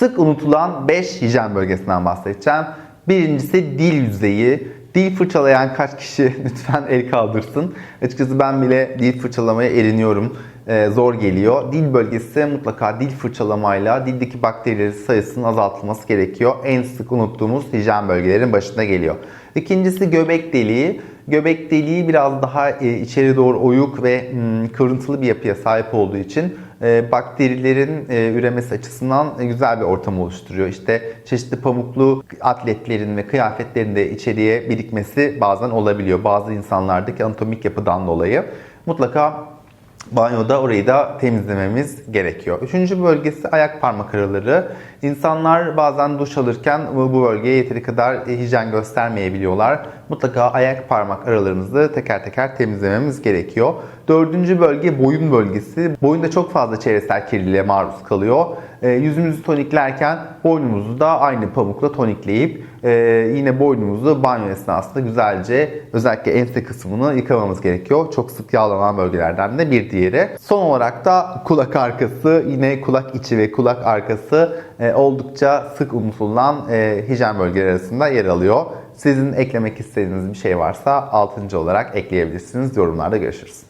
Sık unutulan 5 hijyen bölgesinden bahsedeceğim. Birincisi dil yüzeyi. Dil fırçalayan kaç kişi lütfen el kaldırsın. Açıkçası ben bile dil fırçalamaya eriniyorum. Ee, zor geliyor. Dil bölgesi mutlaka dil fırçalamayla dildeki bakterilerin sayısının azaltılması gerekiyor. En sık unuttuğumuz hijyen bölgelerin başında geliyor. İkincisi göbek deliği. Göbek deliği biraz daha e, içeri doğru oyuk ve mm, kıvrıntılı bir yapıya sahip olduğu için e, bakterilerin e, üremesi açısından güzel bir ortam oluşturuyor. İşte çeşitli pamuklu atletlerin ve kıyafetlerin de içeriye birikmesi bazen olabiliyor. Bazı insanlardaki anatomik yapıdan dolayı. Mutlaka banyoda orayı da temizlememiz gerekiyor. Üçüncü bölgesi ayak parmak araları. İnsanlar bazen duş alırken bu bölgeye yeteri kadar hijyen göstermeyebiliyorlar. Mutlaka ayak parmak aralarımızı teker teker temizlememiz gerekiyor. Dördüncü bölge boyun bölgesi. Boyunda çok fazla çevresel kirliliğe maruz kalıyor. E, yüzümüzü toniklerken boynumuzu da aynı pamukla tonikleyip e, yine boynumuzu banyo esnasında güzelce özellikle ense kısmını yıkamamız gerekiyor. Çok sık yağlanan bölgelerden de bir diğeri. Son olarak da kulak arkası yine kulak içi ve kulak arkası e, oldukça sık unutulan e, hijyen bölgeleri arasında yer alıyor. Sizin eklemek istediğiniz bir şey varsa 6. olarak ekleyebilirsiniz. Yorumlarda görüşürüz.